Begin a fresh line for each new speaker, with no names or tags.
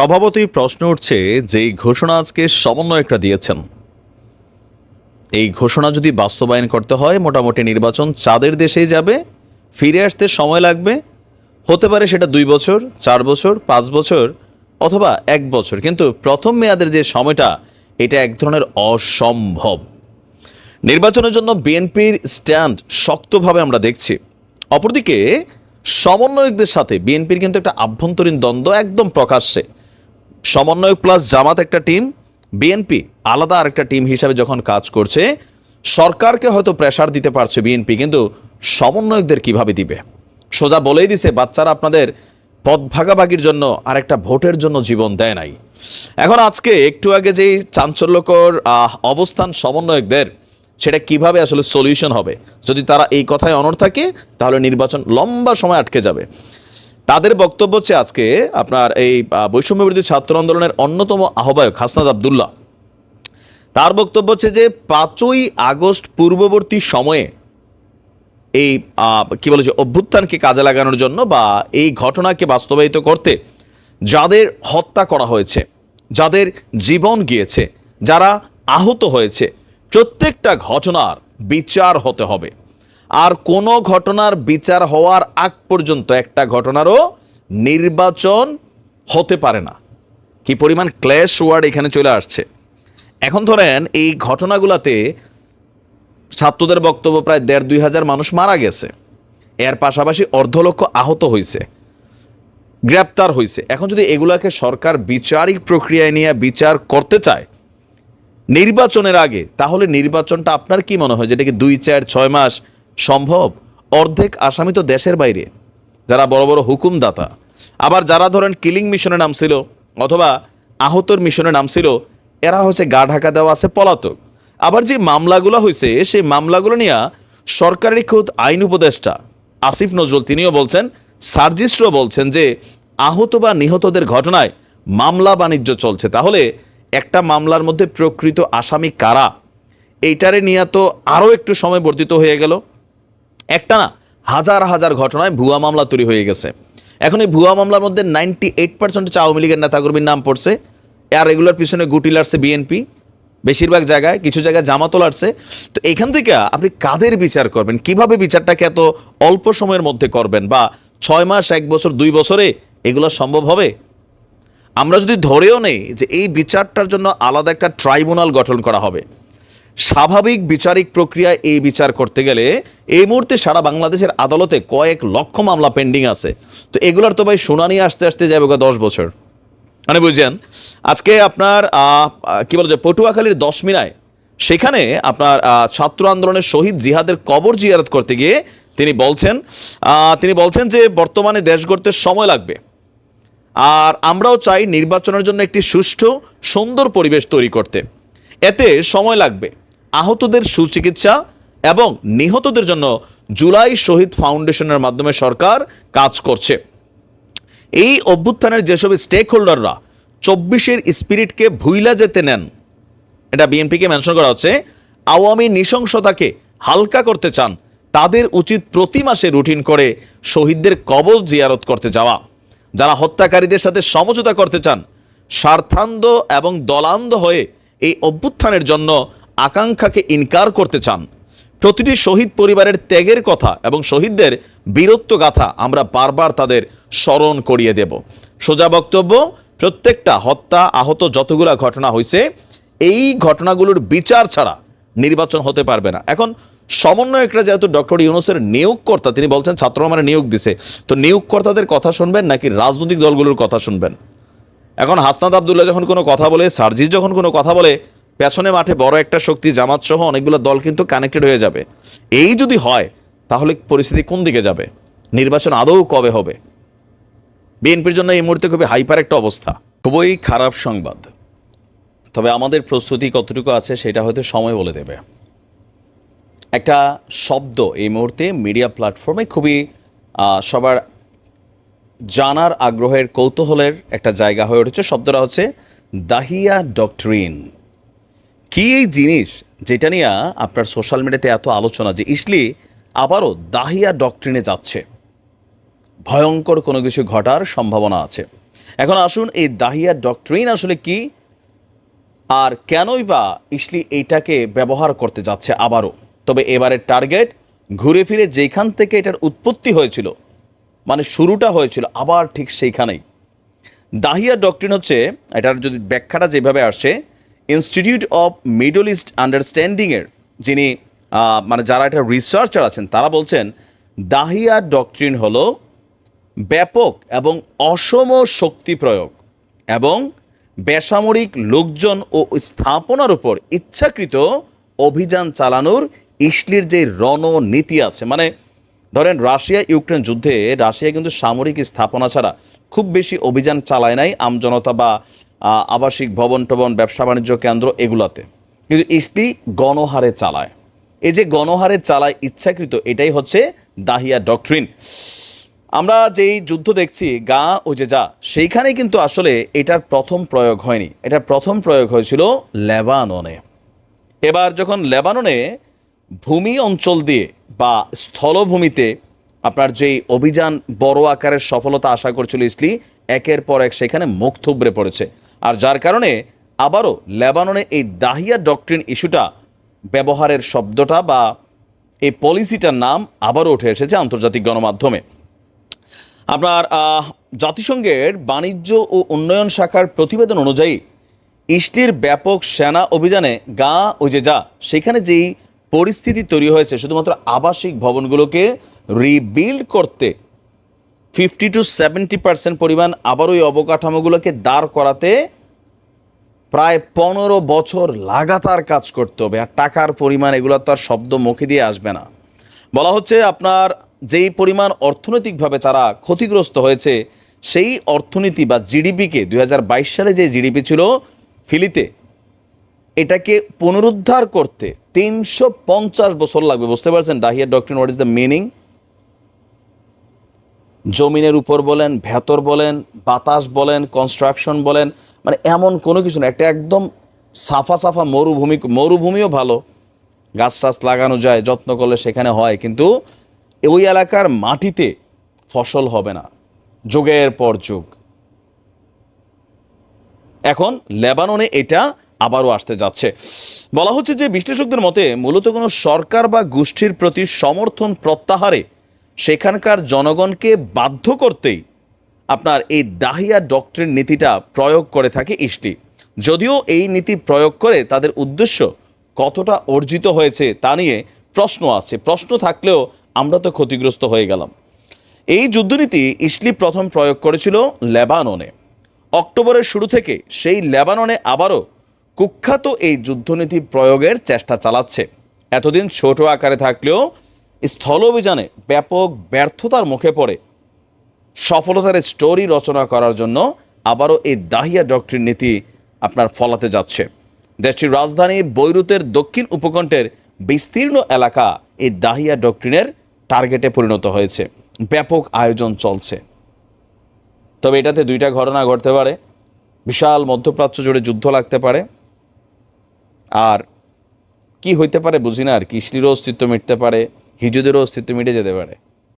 স্বভাবতই প্রশ্ন উঠছে যে এই ঘোষণা আজকে সমন্বয়করা দিয়েছেন। এই ঘোষণা যদি বাস্তবায়ন করতে হয়, মোটামুটি নির্বাচন চাঁদের দেশেই যাবে, ফিরে আসতে সময় লাগবে। হতে পারে সেটা দুই বছর, চার বছর, পাঁচ বছর, অথবা এক বছর। কিন্তু প্রথম মেয়াদের যে সময়টা, এটা এক ধরনের অসম্ভব। নির্বাচনের জন্য বিএনপির স্ট্যান্ড শক্তভাবে আমরা দেখছি। অপরদিকে, সমন্বয়কদের সাথে বিএনপির কিন্তু একটা আভ্যন্তরীণ দ্বন্দ্ব একদম প্রকাশ্যে। সমন্বয়ক প্লাস জামাত একটা টিম বিএনপি আলাদা আরেকটা টিম হিসাবে যখন কাজ করছে, সরকারকে হয়তো প্রেসার দিতে পারছে বিএনপি কিন্তু সমন্বয়কদের কীভাবে দিবে? সোজা বলেই দিছে, বাচ্চারা আপনাদের পদ ভাগাভাগির জন্য আরেকটা ভোটের জন্য জীবন দেয় নাই। এখন আজকে একটু আগে যেই চাঞ্চল্যকর অবস্থান সমন্বয়কদের, সেটা কীভাবে আসলে সলিউশন হবে? যদি তারা এই কথায় অনড় থাকে, তাহলে নির্বাচন লম্বা সময় আটকে যাবে। তাদের বক্তব্য হচ্ছে আজকে আপনার এই আহ, বৈষম্য বিরোধী ছাত্র আন্দোলনের অন্যতম আহ্বায়ক হাসনাদ আবদুল্লাহ। তার বক্তব্য হচ্ছে যে পাঁচই আগস্ট পূর্ববর্তী সময়ে এই কি বলে যে অভ্যুত্থানকে কাজে লাগানোর জন্য বা এই ঘটনাকে বাস্তবায়িত করতে যাদের হত্যা করা হয়েছে যাদের জীবন গিয়েছে যারা আহত হয়েছে প্রত্যেকটা ঘটনার বিচার হতে হবে। আর কোনো ঘটনার বিচার হওয়ার আগ পর্যন্ত একটা ঘটনারও নির্বাচন হতে পারে না। কি পরিমাণ ক্ল্যাশ ওয়ার্ড এখানে চলে আসছে। এখন ধরেন এই ঘটনাগুলোতে ছাত্রদের বক্তব্য প্রায় দেড় দুই হাজার মানুষ মারা গেছে। এর পাশাপাশি অর্ধ লক্ষ আহত হয়েছে, গ্রেপ্তার হয়েছে। এখন যদি এগুলাকে সরকার বিচারিক প্রক্রিয়ায় নিয়ে বিচার করতে চায় নির্বাচনের আগে, তাহলে নির্বাচনটা আপনার কি মনে হয়? যেটা কি দুই, চার, ছয় মাস সম্ভব? অর্ধেক আসামি তো দেশের বাইরে, যারা বড় বড় হুকুমদাতা। আবার যারা ধরেন কিলিং মিশনে নাম ছিল অথবা আহতর মিশনে নাম ছিল এরা হচ্ছে গা ঢাকা দেওয়া আছে পলাতক। আবার যে মামলাগুলো হয়েছে সেই মামলাগুলো নিয়ে সরকারের খুদ আইন উপদেষ্টা আসিফ নজরুল, তিনিও বলছেন সার্জিস্টও বলছেন যে আহত বা নিহতদের ঘটনায় মামলা বাণিজ্য চলছে। তাহলে একটা মামলার মধ্যে প্রকৃত আসামি কারা? এইটারে নিয়ে তো আরও একটু সময় বর্ধিত হয়ে গেল। একটা না হাজার হাজার ঘটনায় ভুয়া মামলা তৈরি হয়ে গেছে। এখন এই ভুয়া মামলার মধ্যে নাইনটি এইট পার্সেন্ট আওয়ামী লীগের নেতাকর্মীর নাম পড়ছে। আর এগুলোর পিছনে গুটি লাড়ছে বিএনপি বেশিরভাগ জায়গায়, কিছু জায়গায় জামাতও লাড়ছে। তো এখান থেকে আপনি কাদের বিচার করবেন? কীভাবে বিচারটাকে এত অল্প সময়ের মধ্যে করবেন? বা ছয় মাস, এক বছর, দুই বছরে এগুলো সম্ভব হবে? আমরা যদি ধরেও নেই যে এই বিচারটার জন্য আলাদা একটা ট্রাইব্যুনাল গঠন করা হবে। স্বাভাবিক বিচারিক প্রক্রিয়ায় এই বিচার করতে গেলে এই মুহূর্তে সারা বাংলাদেশের আদালতে কয়েক লক্ষ মামলা পেন্ডিং আছে। তো এগুলোর তো ভাই শুনানি আসতে আসতে যাবে দশ বছর। মানে বুঝছেন? আজকে আপনার কি বলে যে পটুয়াখালীর দশ মিনায় সেখানে আপনার ছাত্র আন্দোলনের শহীদ জিহাদের কবর জিয়ারত করতে গিয়ে তিনি বলছেন তিনি বলছেন যে বর্তমানে দেশ গড়তে সময় লাগবে। আর আমরাও চাই নির্বাচনের জন্য একটি সুষ্ঠু, সুন্দর পরিবেশ তৈরি করতে। এতে সময় লাগবে। আহতদের সুচিকিৎসা এবং নিহতদের জন্য জুলাই শহীদ ফাউন্ডেশনের মাধ্যমে সরকার কাজ করছে। এই অভ্যুত্থানের যেসব স্টেক হোল্ডাররা চব্বিশের স্পিরিটকে ভুইলা যেতে নেন, এটা বিএনপিকে মেনশন করা হচ্ছে, আওয়ামী নৃশংসতাকে হালকা করতে চান, তাদের উচিত প্রতি মাসে রুটিন করে শহীদদের কবল জিয়ারত করতে যাওয়া। যারা হত্যাকারীদের সাথে সমঝোতা করতে চান, স্বার্থান্ধ এবং দলান্ধ হয়ে এই অভ্যুত্থানের জন্য আকাঙ্ক্ষাকে ইনকার করতে চান। প্রতিটি শহীদ পরিবারের ত্যাগের কথা এবং শহীদদের বীরত্ব গাথা আমরা বারবার তাদের স্মরণ করিয়ে দেব। সোজা বক্তব্য, প্রত্যেকটা হত্যা আহত যতগুলা ঘটনা হয়েছে এই ঘটনাগুলোর বিচার ছাড়া নির্বাচন হতে পারবে না। এখন সমন্বয়করা যেহেতু ডক্টর ইউনুসের নিয়োগকর্তা, তিনি বলছেন ছাত্র আমার নিয়োগ দিছে। তো নিয়োগকর্তাদের কথা শুনবেন নাকি রাজনৈতিক দলগুলোর কথা শুনবেন? এখন হাসনাদ আবদুল্লাহ যখন কোনো কথা বলে, সার্জিস যখন কোনো কথা বলে পেছনে মাঠে বড় একটা শক্তি জামাত সহ অনেকগুলো দল কিন্তু কানেক্টেড হয়ে যাবে। এই যদি হয়, তাহলে পরিস্থিতি কোন দিকে যাবে? নির্বাচন আদৌ কবে হবে? বিএনপির জন্য এই মুহূর্তে খুবই হাইপার একটা অবস্থা। খুবই খারাপ সংবাদ। তবে আমাদের প্রস্তুতি কতটুকু আছে, সেটা হয়তো সময় বলে দেবে। একটা শব্দ এই মুহূর্তে মিডিয়া প্ল্যাটফর্মে খুবই সবার জানার আগ্রহের কৌতূহলের একটা জায়গা হয়ে উঠেছে। শব্দটা হচ্ছে দাহিয়া ডক্টরিন কি এই জিনিস যেটা নিয়ে আপনার সোশ্যাল মিডিয়াতে এত আলোচনা যে ইসলি আবারও দাহিয়া ডক্টরিনে যাচ্ছে? ভয়ঙ্কর কোনো কিছু ঘটার সম্ভাবনা আছে। এখন আসুন এই দাহিয়া ডক্ট্রিন আসলে কি? আর কেনই বা ইসলি এইটাকে ব্যবহার করতে যাচ্ছে আবারও? তবে এবারের টার্গেট, ঘুরে ফিরে যেখান থেকে এটার উৎপত্তি হয়েছিল মানে শুরুটা হয়েছিল, আবার ঠিক সেইখানেই। দাহিয়া ডক্ট্রিন হচ্ছে, এটার যদি ব্যাখ্যাটা যেভাবে আসছে ইনস্টিটিউট অফ মিডল ইস্ট আন্ডারস্ট্যান্ডিংয়ের যিনি মানে যারা এটা রিসার্চার আছেন, তারা বলছেন, দাহিয়া ডক্ট্রিন হল ব্যাপক এবং অসম শক্তি প্রয়োগ এবং বেসামরিক লোকজন ও স্থাপনার উপর ইচ্ছাকৃত অভিযান চালানোর ইসলির যে রণনীতি আছে। মানে ধরেন, রাশিয়া ইউক্রেন যুদ্ধে রাশিয়া কিন্তু সামরিক স্থাপনা ছাড়া খুব বেশি অভিযান চালায় নাই আমজনতা বা আবাসিক ভবন টবন, ব্যবসা বাণিজ্য কেন্দ্র এগুলাতে। কিন্তু ইসলি গণহারে চালায়। এই যে গণহারে চালায় ইচ্ছাকৃত, এটাই হচ্ছে দাহিয়া ডক্ট্রিন। আমরা যেই যুদ্ধ দেখছি, গা ও যে যা সেইখানে কিন্তু আসলে এটার প্রথম প্রয়োগ হয়নি। এটার প্রথম প্রয়োগ হয়েছিল লেবাননে। এবার যখন লেবাননে ভূমি অঞ্চল দিয়ে বা স্থলভূমিতে আপনার যেই অভিযান বড় আকারের সফলতা আশা করছিল ইসলি একের পর এক সেখানে মুখ থুবড়ে পড়েছে। আর যার কারণে আবারও লেবাননে এই দাহিয়া ডক্ট্রিন ইস্যুটা ব্যবহারের শব্দটা বা এই পলিসিটার নাম আবারও উঠে এসেছে আন্তর্জাতিক গণমাধ্যমে। আপনার জাতিসংঘের বাণিজ্য ও উন্নয়ন শাখার প্রতিবেদন অনুযায়ী ইসলির ব্যাপক সেনা অভিযানে গা ও যে যা, সেখানে যেই পরিস্থিতি তৈরি হয়েছে, শুধুমাত্র আবাসিক ভবনগুলোকে রিবিল্ড করতে ফিফটি টু সেভেন্টি পার্সেন্ট পরিমাণ আবার ওই অবকাঠামোগুলোকে দাঁড় করাতে প্রায় পনেরো বছর লাগাতার কাজ করতে হবে। আর টাকার পরিমাণ এগুলো তো আর শব্দ মুখে দিয়ে আসবে না। বলা হচ্ছে আপনার যেই পরিমাণ অর্থনৈতিকভাবে তারা ক্ষতিগ্রস্ত হয়েছে, সেই অর্থনীতি বা জিডিপিকে দুই হাজার বাইশ সালে যে জিডিপি ছিল ফিলিতে, এটাকে পুনরুদ্ধার করতে তিনশো পঞ্চাশ বছর লাগবে। বুঝতে পারছেন? Dahiya doctor what is the meaning জমিনের উপর বলেন, ভেতর বলেন, বাতাস বলেন কনস্ট্রাকশন বলেন মানে এমন কোনো কিছু না। একটা একদম সাফা সাফা মরুভূমি, মরুভূমিও ভালো। গাছ টাছ লাগানো যায়, যত্ন করলে সেখানে হয়, কিন্তু ওই এলাকার মাটিতে ফসল হবে না। যুগের পর যুগ। এখন লেবাননে এটা আবারও আসতে যাচ্ছে। বলা হচ্ছে যে, বিশ্লেষকদের মতে মূলত কোনো সরকার বা গোষ্ঠীর প্রতি সমর্থন প্রত্যাহারে সেখানকার জনগণকে বাধ্য করতেই আপনার এই দাহিয়া ডক্টরিন নীতিটা প্রয়োগ করে থাকে ইসটি। যদিও এই নীতি প্রয়োগ করে তাদের উদ্দেশ্য কতটা অর্জিত হয়েছে তা নিয়ে প্রশ্ন আছে প্রশ্ন থাকলেও আমরা তো ক্ষতিগ্রস্ত হয়ে গেলাম। এই যুদ্ধনীতি ইসলি প্রথম প্রয়োগ করেছিল লেবাননে। অক্টোবরের শুরু থেকে সেই লেবাননে আবারও কুখ্যাত এই যুদ্ধনীতি প্রয়োগের চেষ্টা চালাচ্ছে। এতদিন ছোট আকারে থাকলেও স্থল অভিযানে ব্যাপক ব্যর্থতার মুখে পড়ে। সফলতার স্টোরি রচনা করার জন্য আবারও এই দাহিয়া ডক্টরিন নীতি আপনার ফলাতে যাচ্ছে। দেশটির রাজধানী বৈরুতের দক্ষিণ উপকণ্ঠের বিস্তীর্ণ এলাকা এই দাহিয়া ডক্টরিনের টার্গেটে পরিণত হয়েছে। ব্যাপক আয়োজন চলছে। তবে এটাতে দুইটা ঘটনা ঘটতে পারে। বিশাল মধ্যপ্রাচ্য জুড়ে যুদ্ধ লাগতে পারে। আর কি হইতে পারে বুঝি না। আর কি ইসলিরও অস্তিত্ব মিটতে পারে। হিজুদেরও অস্তিত্ব মিটে যেতে পারে।